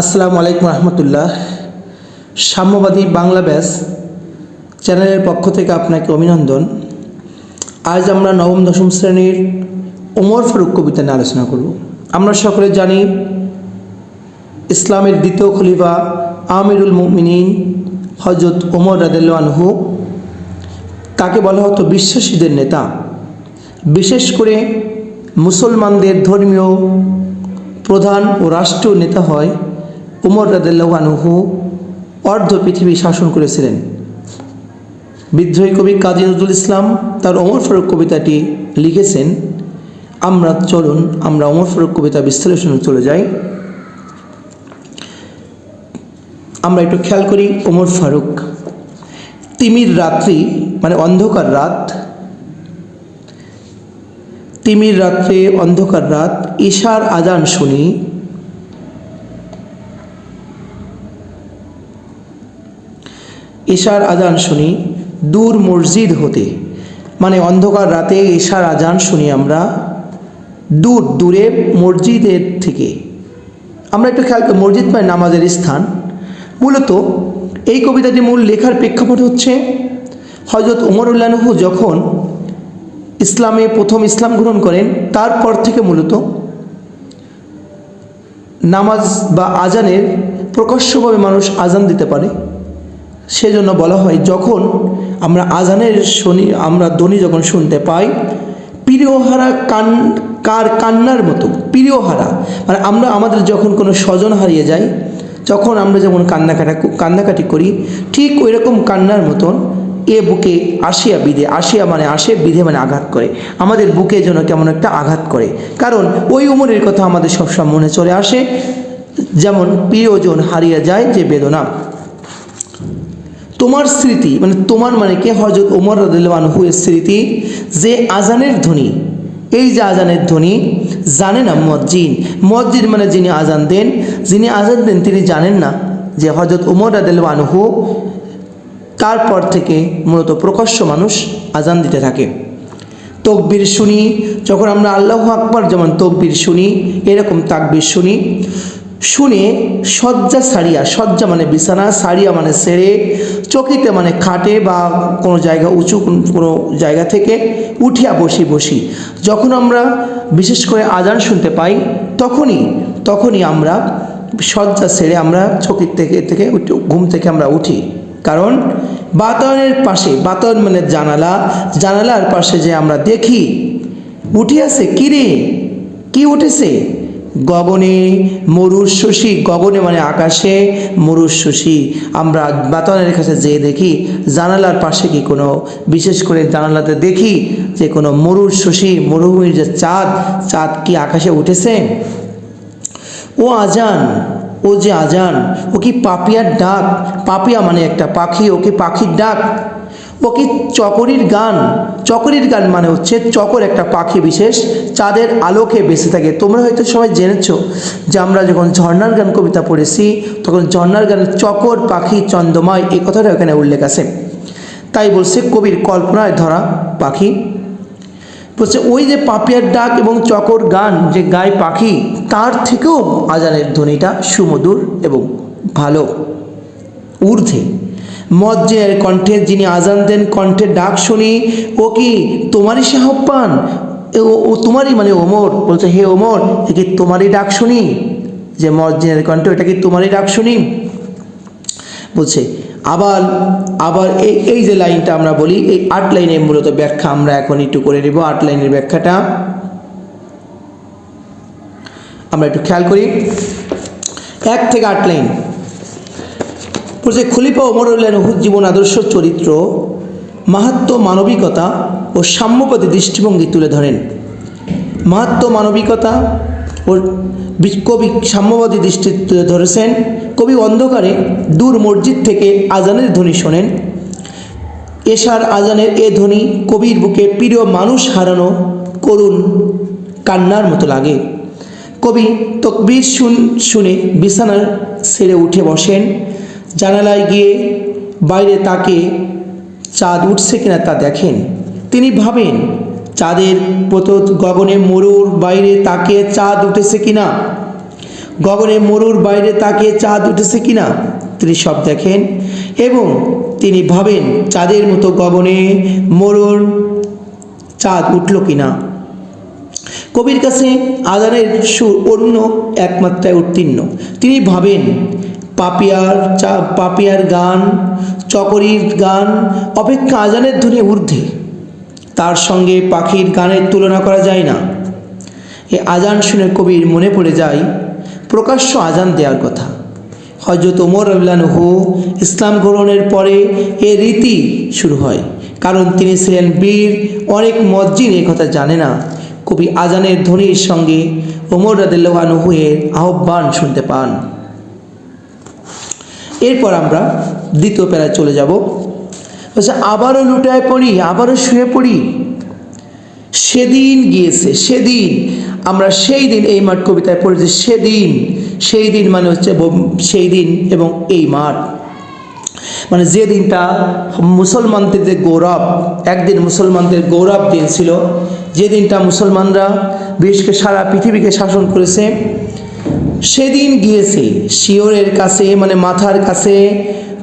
আসসালামু আলাইকুম রহমতুল্লাহ। সাম্যবাদী বাংলা ব্যাস চ্যানেলের পক্ষ থেকে আপনাকে অভিনন্দন। আজ আমরা নবম, দশম শ্রেণির ওমর ফারুক কবিতা নিয়ে আলোচনা করব। আমরা সকলে জানি, ইসলামের দ্বিতীয় খলিফা আমিরুল মুমিনিন হজরত ওমর রাদেলানহু তাকে বলা হতো বিশ্বাসীদের নেতা। বিশেষ করে মুসলমানদের ধর্মীয় প্রধান ও রাষ্ট্রীয় নেতা হয় উমর রাদেল্লাহানুহু অর্ধ পৃথিবী শাসন করেছিলেন। বিদ্রোহী কবি কাজী নজরুল ইসলাম তার অমর ফারুক কবিতাটি লিখেছেন, আমরা চলুন, আমরা ওমর ফারুক কবিতা বিশ্লেষণে চলে যাই। আমরা একটু খেয়াল করি ওমর ফারুক। তিমির রাত্রি মানে অন্ধকার রাত, তিমির রাত্রে অন্ধকার রাত, ঈশার আজান শুনি ঈশার আজান শুনি, দূর মসজিদ হতে। মানে অন্ধকার রাতে ঈশার আজান শুনি আমরা, দূর, দূরে মসজিদের থেকে। আমরা একটু খেয়াল করি, মসজিদ মানে নামাজের স্থান। মূলত এই কবিতাটি মূল লেখার প্রেক্ষাপট হচ্ছে হজরত উমরুল্লাহু যখন ইসলামে প্রথম ইসলাম গ্রহণ করেন, তারপর থেকে মূলত নামাজ বা আজানের প্রকাশ্যভাবে মানুষ আজান দিতে পারে। সেজন্য বলা হয়, যখন আমরা আজানের শনি, আমরা ধ্বনি যখন শুনতে পাই, প্রিয়হারা কান, কার কান্নার মতো, প্রিয়হারা মানে আমরা আমাদের যখন কোনো স্বজন হারিয়ে যায় যখন আমরা যেমন কান্নাকাটা কান্নাকাটি করি, ঠিক ওই রকম কান্নার মতন এ বুকে আসিয়া বিধে, আসিয়া মানে আসে, বিধে মানে আঘাত করে। আমাদের বুকে যেন কেমন একটা আঘাত করে। কারণ ওই উমরের কথা আমাদের সবসময় মনে চলে আসে, যেমন প্রিয়জন হারিয়ে যায় যে বেদনা। তোমার স্মৃতি মানে তোমার মানে কে? হজরত ওমর রাদুল্লাহর স্মৃতি, যে আজানের ধ্বনি। এই যে আজানের ধ্বনি, জানে না মজ্জিন। মজ্জিন মানে যিনি আজান দেন, যিনি আজান দেন তিনি জানেন না যে হজরত ওমর রাদুল্লাহু তারপর থেকে মূলত প্রকাশ্য মানুষ আজান দিতে থাকে। তকবির শুনি, যখন আমরা আল্লাহ আকবর যেমন তকবির শুনি, এরকম তাকবির শুনি। শুনে শয্যা সারিয়া, শয্যা মানে বিছানা, সারিয়া মানে সেরে, চকিতে মানে খাটে বা কোনো জায়গা উঁচু কোনো জায়গা থেকে উঠিয়া বসি বসি। যখন আমরা বিশেষ করে আজান শুনতে পাই, তখনই তখনই আমরা শয্যা সেরে আমরা চকির থেকে থেকে ঘুম থেকে আমরা উঠি। কারণ বাতায়নের পাশে, বাতায়ন মানে জানালা, জানালার পাশে যে আমরা দেখি, উঠিয়াছে কিরে? কি উঠেছে? গগনে, মরুর শশী, গগনে মানে আকাশে, মরুর শশী। আমরা বাতানের কাছে যেয়ে দেখি, জানালার পাশে কি কোনো, বিশেষ করে জানালাতে দেখি যে কোনো মরুর শশী, মরুভূমির যে চাঁদ চাঁদ কি আকাশে উঠেছে? ও আজান ও যে আজান, ও কি পাপিয়ার ডাক? পাপিয়া মানে একটা পাখি, ও কি পাখির ডাক? ও কি চকরির গান? চকরির গান মানে হচ্ছে চকর একটা পাখি বিশেষ, চাঁদের আলোকে বেঁচে থাকে। তোমরা হয়তো সবাই জেনেছ যে আমরা যখন ঝর্নার গান কবিতা পড়েছি, তখন ঝর্নার গান চকর, পাখি চন্দ্রময় এই কথাটা এখানে উল্লেখ আছে। তাই বলছে কবির কল্পনায় ধরা পাখি। বলছে, ওই যে পাপিয়ার ডাক এবং চকর গান, যে গায় পাখি, তার থেকেও আজানের ধ্বনিটা সুমধুর এবং ভালো। ঊর্ধ্বে। মজ্জের কণ্ঠে যিনি আজান দেন কণ্ঠের ডাক শুনি, ও কি তোমারই সাহপান ও তোমারই মানে ওমর? বলছে, হে ওমর, এ কি তোমারই ডাক শুনি? যে মজ্জের কণ্ঠ, এটা কি তোমারই ডাক শুনি? বলছে আবার আবার এই এই যে লাইনটা আমরা বলি, এই আট লাইনের মূলত ব্যাখ্যা আমরা এখন একটু করে নেব। আট লাইনের ব্যাখ্যাটা আমরা একটু খেয়াল করি। এক থেকে আট লাইন। বলছে, খলিফা ওমরুল্লাহ নহুর জীবন আদর্শ চরিত্র, মাহাত্ম মানবিকতা ও সাম্যপতি দৃষ্টিভঙ্গি তুলে ধরেন। মাহাত্ম মানবিকতা কবি সাম্যবাদী দৃষ্টি তুলে ধরেছেন। কবি অন্ধকারে দূর মসজিদ থেকে আজানের ধ্বনি শোনেন। এশার আজানের এ ধ্বনি কবির বুকে প্রিয় মানুষ হারানো করুণ কান্নার মতো লাগে। কবি তকবির শুন শুনে বিছানার ছেড়ে উঠে বসেন। জানালায় গিয়ে বাইরে তাকে চাঁদ উঠছে কিনা তা দেখেন। তিনি ভাবেন চাঁদের পত গগনে মরুর বাইরে তাকে চাঁদ উঠেছে কিনা? গগনে মরুর বাইরে তাকে চাঁদ উঠেছে কিনা? তিনি সব দেখেন এবং তিনি ভাবেন চাঁদের মতো গগনে মরুর চাঁদ উঠল কিনা। কবির কাছে আদানের সুর অন্য একমাত্রায় উত্তীর্ণ। তিনি ভাবেন পাপিয়ার চা, পাপিয়ার গান, চকরির গান অপেক্ষা আজানের ধ্বনি ঊর্ধ্বে। তার সঙ্গে পাখির গানের তুলনা করা যায় না। এ আজান শুনে কবির মনে পড়ে যায়, প্রকাশ্য আজান দেওয়ার কথা। হজরত ওমর রবিলানহু ইসলাম গ্রহণের পরে এ রীতি শুরু হয়। কারণ তিনি ছিলেন বীর, অনেক মসজিদ এ কথা জানে না। কবি আজানের ধ্বনির সঙ্গে ওমর এর আহ্বান শুনতে পান। এরপর আমরা দ্বিতীয় প্যারায় চলে যাব। বলছে, আবারও লুটায় পড়ি, আবারও শুয়ে পড়ি। সেদিন গিয়েছে, সেদিন। আমরা সেই দিন এই মাঠ কবিতায় পড়েছি, সেদিন। সেই দিন মানে হচ্ছে সেই দিন এবং এই মাঠ। মানে যে দিনটা মুসলমানদের যে গৌরব, একদিন মুসলমানদের গৌরব দিন ছিল। যে দিনটা মুসলমানরা বিশেষ করে সারা পৃথিবীকে শাসন করেছে, সেদিন গিয়েছে, শিওরের কাছে মানে মাথার কাছে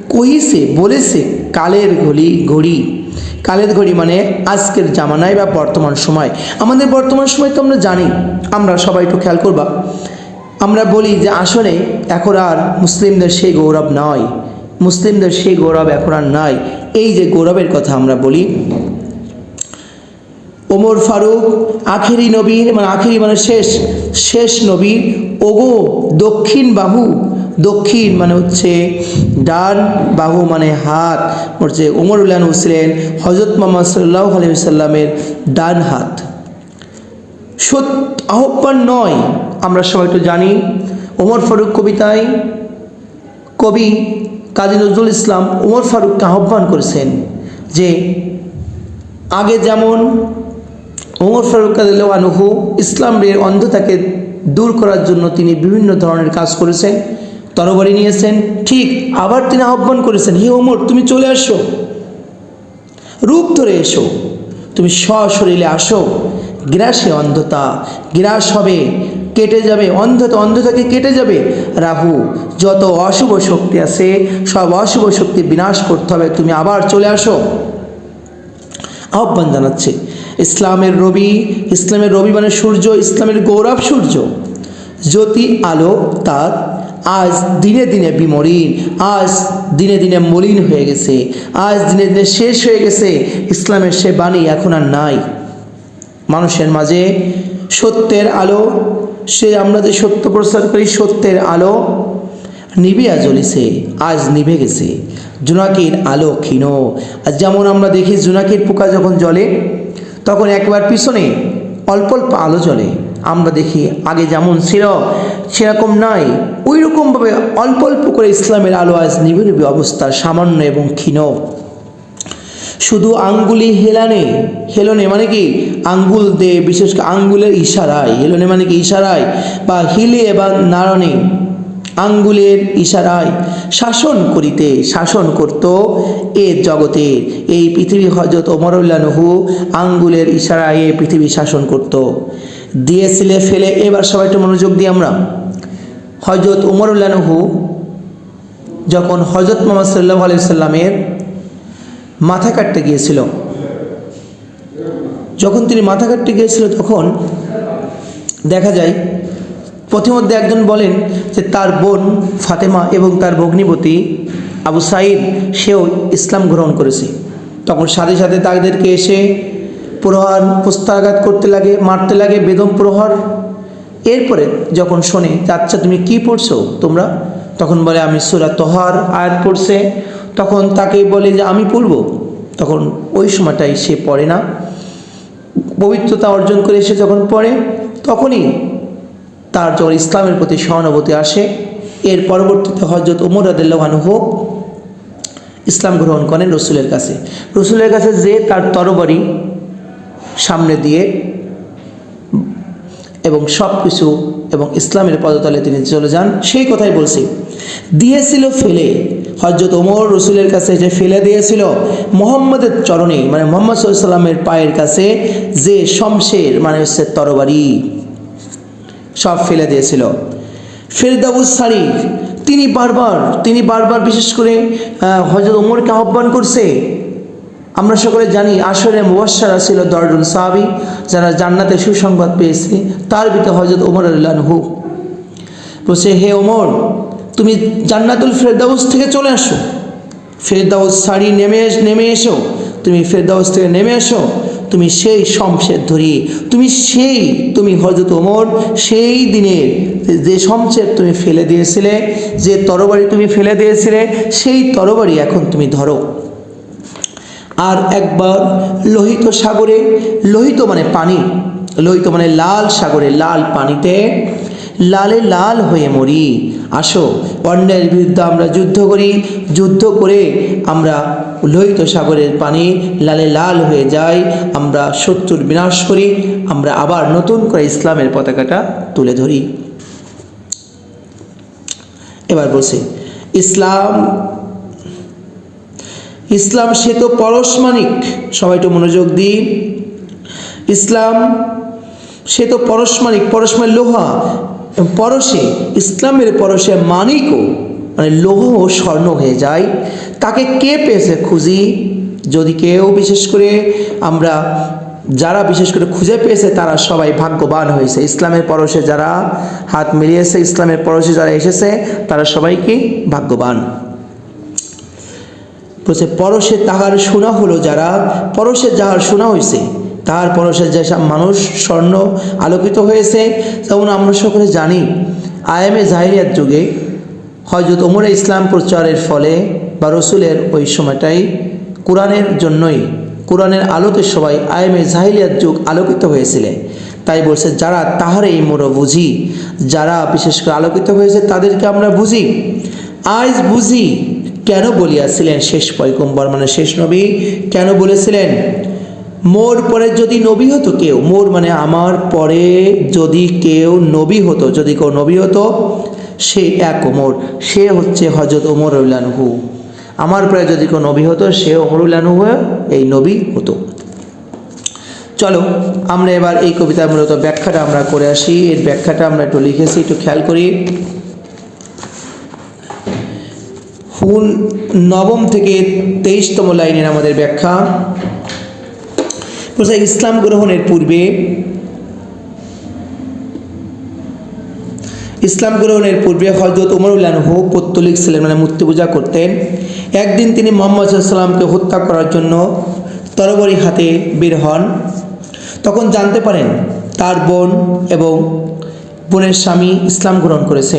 কহিছে, বলেছে কালের ঘড়ি ঘড়ি কালের ঘড়ি মানে আজকের জামানায় বা বর্তমান সময়। আমাদের বর্তমান সময় তো আমরা জানি, আমরা সবাই একটু খেয়াল করবা। আমরা বলি যে আসলে এখন আর মুসলিমদের সেই গৌরব নয় মুসলিমদের সেই গৌরব এখন আর নাই। এই যে গৌরবের কথা আমরা বলি, ওমর ফারুক আখেরি নবীর মানে আখেরি মানে শেষ শেষ নবীর ওগো দক্ষিণ বাহু দক্ষিণ মানে হচ্ছে ডান, বাহু মানে হাত। হচ্ছে ওমর উল্লাহ ছিলেন হজরত মোহাম্মদ সাল্লাহ আলহিসাল্লামের ডান হাত। সত, আহ্বান নয়, আমরা সবাই তো জানি, ওমর ফারুক কবিতায় কবি কাজী নজরুল ইসলাম ওমর ফারুককে আহ্বান করেছেন যে আগে যেমন ওমর ফারুক আনহু ইসলামের অন্ধতাকে দূর করার জন্য তিনি বিভিন্ন ধরনের কাজ করেছেন তরবারি নিয়েছেন। ঠিক, আবার তিনি আহ্বান করেছেন, হে ওমর, তুমি চলে আসো। রূপ ধরে এসো। তুমি সশরীরে আসো। গ্রাসে অন্ধতা, গ্রাস হবে, কেটে যাবে, অন্ধতা, অন্ধতাকে কেটে যাবে। রাহু, যত অশুভ শক্তি আছে, সব অশুভ শক্তি বিনাশ করতে হবে। তুমি আবার চলে আসো। আহ্বান জানাচ্ছে, ইসলামের রবি ইসলামের রবি মানে সূর্য, ইসলামের গৌরব সূর্য। জ্যোতি, আলো, তার আজ দিনে দিনে বিমরিন, আজ দিনে দিনে মলিন হয়ে গেছে, আজ দিনে দিনে শেষ হয়ে গেছে, ইসলামের সে বাণী এখন আর নাই। মানুষের মাঝে সত্যের আলো, সে আমরা যে সত্য প্রচার করি, সত্যের আলো নিবিয়া জ্বলিছে, আজ নিভে গেছে। জোনাকির আলো ক্ষীণ। যেমন আমরা দেখি জোনাকির পোকা যখন জ্বলে, তখন একবার পিছনে অল্প অল্প আলো জ্বলে। আমরা দেখি আগে যেমন ছিল সেরকম নাই ওই রকমভাবে অল্প অল্প করে ইসলামের আলো আজ নিভে নিবে অবস্থা সামান্য এবং ক্ষীণ। শুধু আঙ্গুলি হেলানে, হেলনে মানে কি? আঙ্গুল দে, বিশেষ করে আঙ্গুলের ইশারায়। হেলনে মানে কি? ইশারায় বা হিলে বা নারণে আঙ্গুলের ইশারায় শাসন করিতে, শাসন করত এ জগতে। এই পৃথিবী হজরত ওমরুল্লাহু আঙ্গুলের ইশারায় এ পৃথিবী শাসন করত। দিয়েছিলে, ফেলে, এবার সবাই একটু মনোযোগ দিই আমরা। হজরত ওমরুল্লাহু যখন হজরত মোহাম্মদ সাল্লাহ আলাইহি সাল্লামের মাথা কাটতে গিয়েছিল। যখন তিনি মাথা কাটতে গিয়েছিল তখন দেখা যায় প্রথমধ্যে একজন বলেন যে তার বোন ফাতেমা এবং তার ভগ্নিপতি আবু সাইদ সেও ইসলাম গ্রহণ করেছে। তখন সাথে সাথে তাদেরকে এসে প্রহার প্রস্তাঘাত করতে লাগে, মারতে লাগে, বেদম প্রহার এরপরে যখন শোনে আচ্ছা তুমি কি পড়ছো? তোমরা তখন বলে, আমি সুরা তোহার আয়াত পড়ছে। তখন তাকে বলে যে, আমি পড়ব? তখন ওই সময়টাই সে পড়ে না। পবিত্রতা অর্জন করে সে যখন পড়ে, তখনই তার যখন ইসলামের প্রতি সহানুভূতি আসে, এর পরবর্তীতে হজরত উমর হোক ইসলাম গ্রহণ করেন রসুলের কাছে। রসুলের কাছে যে তার তরবারি সামনে দিয়ে এবং সব কিছু এবং ইসলামের পদতলে তিনি চলে যান। সেই কথাই বলছি। দিয়েছিল ফেলে। হজরত ওমর রসুলের কাছে যে ফেলে দিয়েছিল, মোহাম্মদের চরণে মানে মোহাম্মদ সাল্লামের পায়ের কাছে যে শমশের মানে হচ্ছে তরবারি, সব ফেলে দিয়েছিল। ফেরদাউস সারি তিনি বারবার তিনি বারবার বিশেষ করে হজরত ওমরকে আহ্বান করছে আমরা সকলে জানি আসরে মুবাসারা ছিল দরজুল সাহাবি, যারা জান্নাতে সুসংবাদ পেয়েছে, তার ভিতরে হজরত ওমর আল্লাহু বলছে, হে ওমর, তুমি জান্নাতুল ফেরদাউস থেকে চলে আসো। ফেরদাউস শাড়ি নেমে নেমে এসো। তুমি ফেরদাউস থেকে নেমে এসো। তুমি সেই শমশের ধরি তুমি সেই, তুমি হজরত ওমর, সেই দিনের যে শমশের তুমি ফেলে দিয়েছিলে, যে তরবারি তুমি ফেলে দিয়েছিলে, সেই তরবারি এখন তুমি ধরো। আর একবার লোহিত সাগরে, লোহিত মানে পানি, লোহিত মানে লাল সাগরে, লাল পানিতে লালে লাল হয়ে মরি। আসো, অন্যের বিরুদ্ধে আমরা যুদ্ধ করি, যুদ্ধ করে আমরা লোহিত সাগরের পানি লালে লাল হয়ে যাই আমরা শত্রুর বিনাশ করি, আমরা আবার নতুন করে ইসলামের পতাকাটা তুলে ধরি। এবার বলছি, ইসলাম ইসলাম, সে তো পরশমানিক। সবাই একটু মনোযোগ দিই। ইসলাম, সে তো পরশমানিক, পরশমানি লোহা। পরশে, ইসলামের পরশে মানিকও মানে লোহ ও স্বর্ণ হয়ে যায়। তাকে কে পেয়েছে খুঁজি? যদি কেউ, বিশেষ করে আমরা যারা বিশেষ করে খুঁজে পেয়েছে, তারা সবাই ভাগ্যবান হয়েছে। ইসলামের পরশে যারা হাত মিলিয়েছে, ইসলামের পরশে যারা এসেছে, তারা সবাই কি ভাগ্যবান। বলছে, পরশে তাহার শোনা হলো যারা, পরশে যাহার শোনা হয়েছে তাহার পরশে যেসব মানুষ স্বর্ণ আলোকিত হয়েছে যেমন আমরা সকলে জানি, আয়ামে জাহিরিয়াত যুগে হজরত ওমরে ইসলাম প্রচারের ফলে বা রসুলের ওই সময়টাই কোরআনের জন্যই, কোরআনের আলোতে সবাই আয়ামে জাহিলিয়াত যুগ আলোকিত হয়েছিলে। তাই বলছে, যারা তাহার এই মোড় বুঝি, যারা বিশেষ করে আলোকিত হয়েছে তাদেরকে আমরা বুঝি। আজ বুঝি কেন বলিয়াছিলেন শেষ পয়গম্বর? মানে শেষ নবী কেন বলেছিলেন? মোর পরে যদি নবী হতো কেউ, মোর মানে আমার পরে যদি কেউ নবী হতো, যদি কেউ নবী হতো, সে এক ওমর, সে হচ্ছে হজরত ওমর উল্লানহু আমার পরে যদি কেউ নবী হতো, সে ওমর উল্লানহু এই নবী হতো। চলো, আমরা এবার এই কবিতার মূলত ব্যাখ্যাটা আমরা করে আসি। এর ব্যাখ্যাটা আমরা একটু লিখেছি, একটু খেয়াল করি। হুন নবম থেকে তেইশতম লাইনের আমাদের ব্যাখ্যা। ইসলাম গ্রহণের পূর্বে ইসলাম গ্রহণের পূর্বে হজরত উমরুল্লাহু পত্তলিক ছিলেন মানে মূর্তি পূজা করতেন। একদিন তিনি মোহাম্মদ সাল্লামকে হত্যা করার জন্য তরবরি হাতে বের হন। তখন জানতে পারেন তার বোন এবং বোনের স্বামী ইসলাম গ্রহণ করেছে।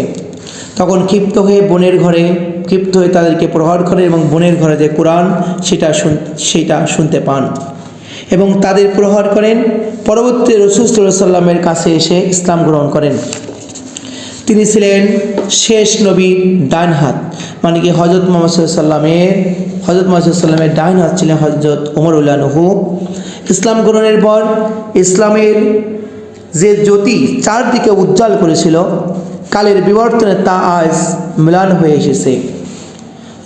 তখন ক্ষিপ্ত হয়ে বোনের ঘরে ক্ষিপ্ত হয়ে তাদেরকে প্রহার করেন এবং বোনের ঘরে যে কোরআন, সেটা শুন, সেটা শুনতে পান। এবং তাদের প্রহার করেন। পরবর্তী রসুল সাল্লামের কাছে এসে ইসলাম গ্রহণ করেন। তিনি ছিলেন শেষ নবীর ডান হাত মানে কি হজরত মোহাম্মদ সাল্লামের হজরত মোহাম্মদ সাল্লামের ডান হাত ছিলেন হজরত ওমর উল্লাহু ইসলাম গ্রহণের পর ইসলামের যে জ্যোতি চারদিকে উজ্জ্বল করেছিল, কালের বিবর্তনে তা আজ মিলান হয়ে এসেছে।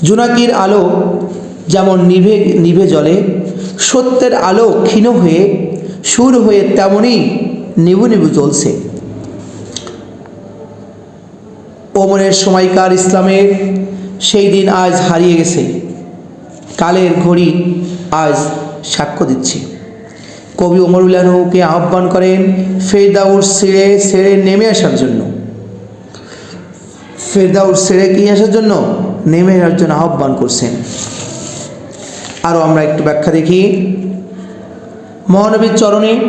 জোনাকির আলো যেমন নিভে নিভে জলে, সত্যের আলো ক্ষীণ হয়ে, সুর হয়ে তেমনই নিবু নিবু জ্বলছে। ওমরের সময়কার ইসলামের সেই দিন আজ হারিয়ে গেছে। কালের ঘড়ি আজ সাক্ষ্য দিচ্ছে। কবি ওমরুল্লাহকে আহ্বান করেন ফেরদাউর ছেড়ে ছেড়ে নেমে আসার জন্য। ফেরদাউর ছেড়ে কি আসার জন্য? নেমে আসার জন্য আহ্বান করছেন। আরও আমরা একটু ব্যাখ্যা দেখি। মহানবীর চরণে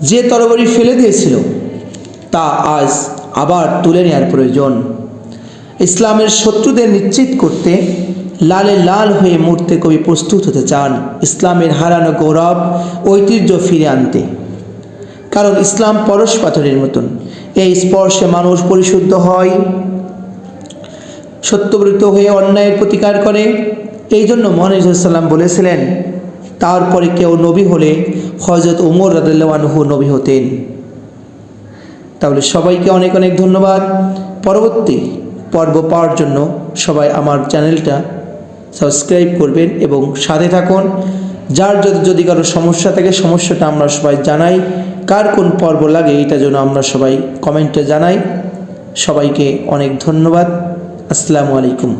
যে তরবারি ফেলে দিয়েছিল, তা আজ আবার তুলে নেওয়ার প্রয়োজন। ইসলামের শত্রুদের নিশ্চিত করতে লালে লাল হয়ে মরতে কবি প্রস্তুত হতে চান ইসলামের হারানো গৌরব, ঐতিহ্য ফিরে আনতে। কারণ ইসলাম পরশ পাথরের মতন। এই স্পর্শে মানুষ পরিশুদ্ধ হয়। সত্যব্রত হয়ে অন্যায়ের প্রতিকার করে। এই জন্য মহানিসাল্লাম বলেছিলেন, তারপরে কেউ নবী হলে হজরত উমর রাদু নবী হতেন। তাহলে সবাইকে অনেক অনেক ধন্যবাদ। পরবর্তী পর্ব পাওয়ার জন্য সবাই আমার চ্যানেলটা সাবস্ক্রাইব করবেন এবং সাথে থাকুন। যার যদি যদি কারও সমস্যা থাকে, সমস্যাটা আমরা সবাই জানাই। কার কোন পর্ব লাগে, এটা যেন আমরা সবাই কমেন্টে জানাই। সবাইকে অনেক ধন্যবাদ। আসসালামু আলাইকুম।